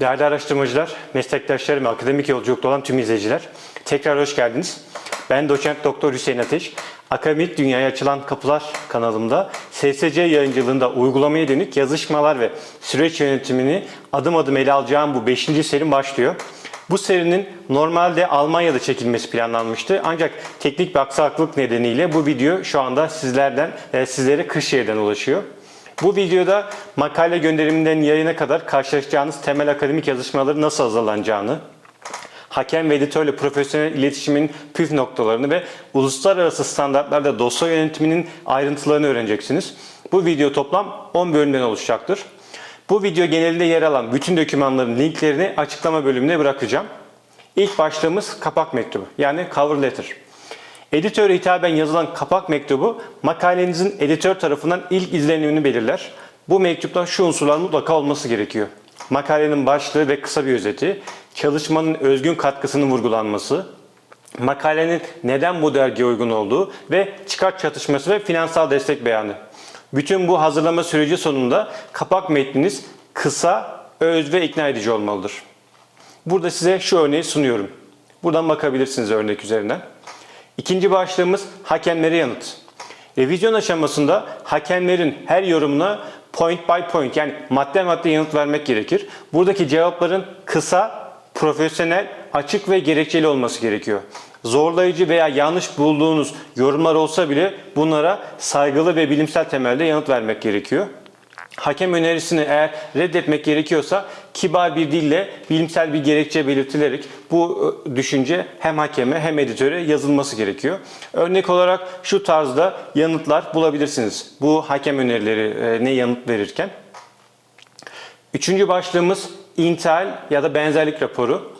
Değerli araştırmacılar, meslektaşlarım ve akademik yolculukta olan tüm izleyiciler, tekrar hoş geldiniz. Ben doçent doktor Hüseyin Ateş. Akademik Dünyaya Açılan Kapılar kanalımda SSC yayıncılığında uygulamaya dönük yazışmalar ve süreç yönetimini adım adım ele alacağım bu 5. serim başlıyor. Bu serinin normalde Almanya'da çekilmesi planlanmıştı. Ancak teknik bir aksaklık nedeniyle bu video şu anda sizlerden e, sizlere Kırşehir'den ulaşıyor. Bu videoda makale gönderiminden yayına kadar karşılaşacağınız temel akademik yazışmaları nasıl hazırlanacağını, hakem ve editörle profesyonel iletişimin püf noktalarını ve uluslararası standartlarda dosya yönetiminin ayrıntılarını öğreneceksiniz. Bu video toplam 10 bölümden oluşacaktır. Bu video genelinde yer alan bütün dokümanların linklerini açıklama bölümüne bırakacağım. İlk başlığımız kapak mektubu yani cover letter. Editöre hitaben yazılan kapak mektubu makalenizin editör tarafından ilk izlenimini belirler. Bu mektupta şu unsurlar mutlaka olması gerekiyor. Makalenin başlığı ve kısa bir özeti, çalışmanın özgün katkısının vurgulanması, makalenin neden bu dergiye uygun olduğu ve çıkart çatışması ve finansal destek beyanı. Bütün bu hazırlama süreci sonunda kapak metniniz kısa, öz ve ikna edici olmalıdır. Burada size şu örneği sunuyorum. Buradan bakabilirsiniz örnek üzerinden. İkinci başlığımız hakemlere yanıt. Revizyon aşamasında hakemlerin her yorumuna point by point yani madde madde yanıt vermek gerekir. Buradaki cevapların kısa, profesyonel, açık ve gerekçeli olması gerekiyor. Zorlayıcı veya yanlış bulduğunuz yorumlar olsa bile bunlara saygılı ve bilimsel temelde yanıt vermek gerekiyor. Hakem önerisini eğer reddetmek gerekiyorsa kibar bir dille bilimsel bir gerekçe belirtilerek bu e, düşünce hem hakeme hem editöre yazılması gerekiyor. Örnek olarak şu tarzda yanıtlar bulabilirsiniz. Bu hakem önerileri ne yanıt verirken. Üçüncü başlığımız intihal ya da benzerlik raporu.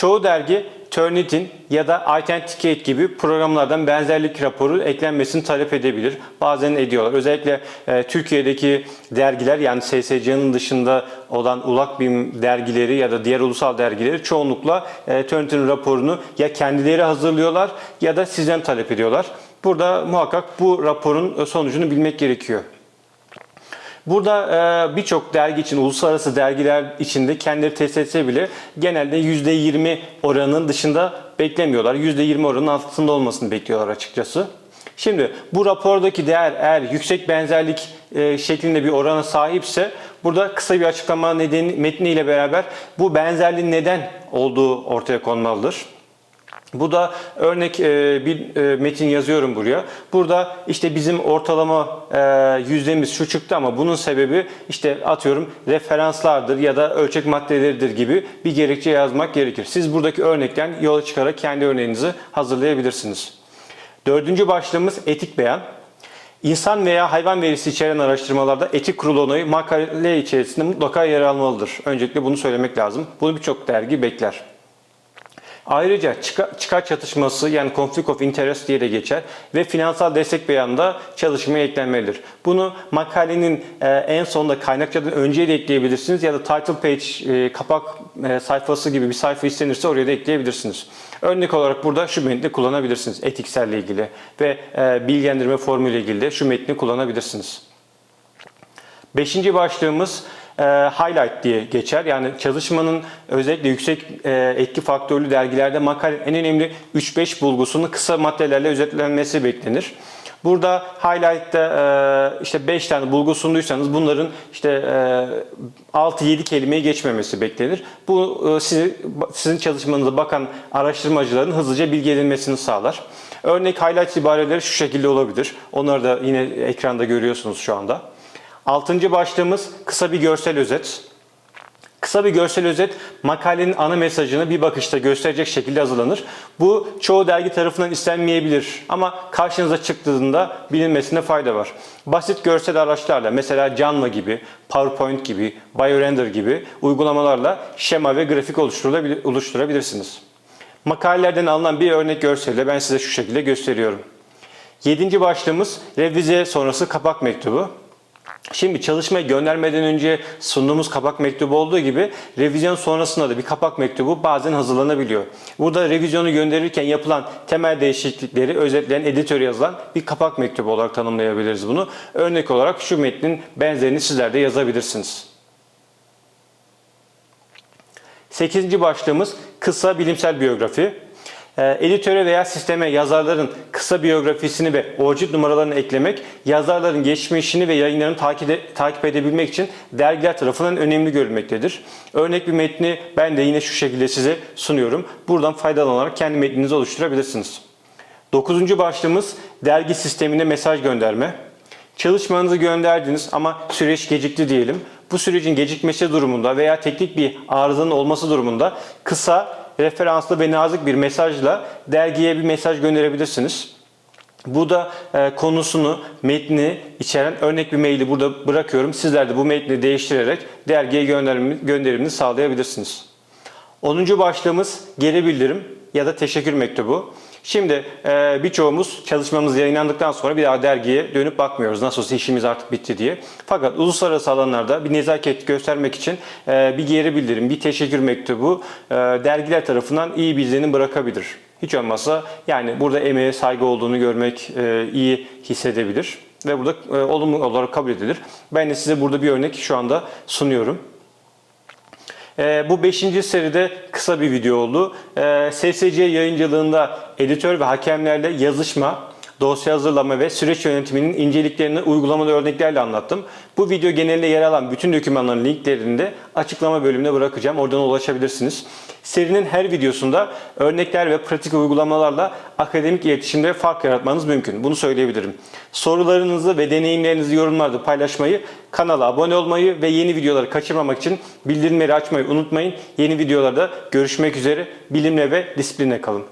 Çoğu dergi Turnitin ya da Authenticate gibi programlardan benzerlik raporu eklenmesini talep edebilir. Bazen ediyorlar. Özellikle e, Türkiye'deki dergiler yani SSC'nin dışında olan ulak bilim dergileri ya da diğer ulusal dergileri çoğunlukla e, Turnitin raporunu ya kendileri hazırlıyorlar ya da sizden talep ediyorlar. Burada muhakkak bu raporun sonucunu bilmek gerekiyor. Burada e, birçok dergi için, uluslararası dergiler içinde kendileri test etse bile genelde %20 oranının dışında beklemiyorlar. %20 oranının altında olmasını bekliyorlar açıkçası. Şimdi bu rapordaki değer eğer yüksek benzerlik e, şeklinde bir orana sahipse burada kısa bir açıklama nedeni metniyle beraber bu benzerliğin neden olduğu ortaya konmalıdır. Bu da örnek e, bir e, metin yazıyorum buraya. Burada işte bizim ortalama e, yüzdemiz şu çıktı ama bunun sebebi işte atıyorum referanslardır ya da ölçek maddeleridir gibi bir gerekçe yazmak gerekir. Siz buradaki örnekten yola çıkarak kendi örneğinizi hazırlayabilirsiniz. Dördüncü başlığımız etik beyan. İnsan veya hayvan verisi içeren araştırmalarda etik kurulu onayı makale içerisinde mutlaka yer almalıdır. Öncelikle bunu söylemek lazım. Bunu birçok dergi bekler. Ayrıca çıkar, çatışması yani conflict of interest diye de geçer ve finansal destek beyanında çalışmaya eklenmelidir. Bunu makalenin e, en sonunda kaynakçadan önce de ekleyebilirsiniz ya da title page e, kapak e, sayfası gibi bir sayfa istenirse oraya da ekleyebilirsiniz. Örnek olarak burada şu metni kullanabilirsiniz etikselle ilgili ve bilgilendirme formuyla ilgili de şu metni kullanabilirsiniz. Beşinci başlığımız e, highlight diye geçer. Yani çalışmanın özellikle yüksek e, etki faktörlü dergilerde makalenin en önemli 3-5 bulgusunun kısa maddelerle özetlenmesi beklenir. Burada highlight'ta e, işte 5 tane bulgu sunduysanız bunların işte e, 6-7 kelimeye geçmemesi beklenir. Bu e, sizi, sizin çalışmanıza bakan araştırmacıların hızlıca bilgi edinmesini sağlar. Örnek highlight ibareleri şu şekilde olabilir. Onları da yine ekranda görüyorsunuz şu anda. Altıncı başlığımız kısa bir görsel özet. Kısa bir görsel özet makalenin ana mesajını bir bakışta gösterecek şekilde hazırlanır. Bu çoğu dergi tarafından istenmeyebilir ama karşınıza çıktığında bilinmesine fayda var. Basit görsel araçlarla mesela Canva gibi, PowerPoint gibi, BioRender gibi uygulamalarla şema ve grafik oluşturabilirsiniz. Makalelerden alınan bir örnek görselle ben size şu şekilde gösteriyorum. Yedinci başlığımız revize sonrası kapak mektubu. Şimdi çalışmayı göndermeden önce sunduğumuz kapak mektubu olduğu gibi revizyon sonrasında da bir kapak mektubu bazen hazırlanabiliyor. Burada revizyonu gönderirken yapılan temel değişiklikleri özetleyen editör yazılan bir kapak mektubu olarak tanımlayabiliriz bunu. Örnek olarak şu metnin benzerini sizler de yazabilirsiniz. 8. başlığımız kısa bilimsel biyografi. Ee, Editöre veya sisteme yazarların kısa biyografisini ve orijin numaralarını eklemek, yazarların geçmişini ve yayınlarını takip, e- takip edebilmek için dergiler tarafından önemli görülmektedir. Örnek bir metni ben de yine şu şekilde size sunuyorum. Buradan faydalanarak kendi metninizi oluşturabilirsiniz. Dokuzuncu başlığımız dergi sistemine mesaj gönderme. Çalışmanızı gönderdiniz ama süreç gecikti diyelim. Bu sürecin gecikmesi durumunda veya teknik bir arızanın olması durumunda kısa, referanslı ve nazik bir mesajla dergiye bir mesaj gönderebilirsiniz. Bu da e, konusunu, metni içeren örnek bir maili burada bırakıyorum. Sizler de bu metni değiştirerek dergiye gönderim, gönderimini sağlayabilirsiniz. 10. başlığımız geri bildirim ya da teşekkür mektubu. Şimdi e, birçoğumuz çalışmamız yayınlandıktan sonra bir daha dergiye dönüp bakmıyoruz. Nasıl olsa işimiz artık bitti diye. Fakat uluslararası alanlarda bir nezaket göstermek için e, bir geri bildirim, bir teşekkür mektubu e, dergiler tarafından iyi bir izlenim bırakabilir. Hiç olmazsa yani burada emeğe saygı olduğunu görmek e, iyi hissedebilir ve burada e, olumlu olarak kabul edilir. Ben de size burada bir örnek şu anda sunuyorum. Ee, bu 5. seride kısa bir video oldu. Ee, SSC yayıncılığında editör ve hakemlerle yazışma, dosya hazırlama ve süreç yönetiminin inceliklerini uygulamalı örneklerle anlattım. Bu video genelinde yer alan bütün dokümanların linklerini de açıklama bölümüne bırakacağım. Oradan ulaşabilirsiniz. Serinin her videosunda örnekler ve pratik uygulamalarla akademik iletişimde fark yaratmanız mümkün. Bunu söyleyebilirim. Sorularınızı ve deneyimlerinizi yorumlarda paylaşmayı, kanala abone olmayı ve yeni videoları kaçırmamak için bildirimleri açmayı unutmayın. Yeni videolarda görüşmek üzere. Bilimle ve disipline kalın.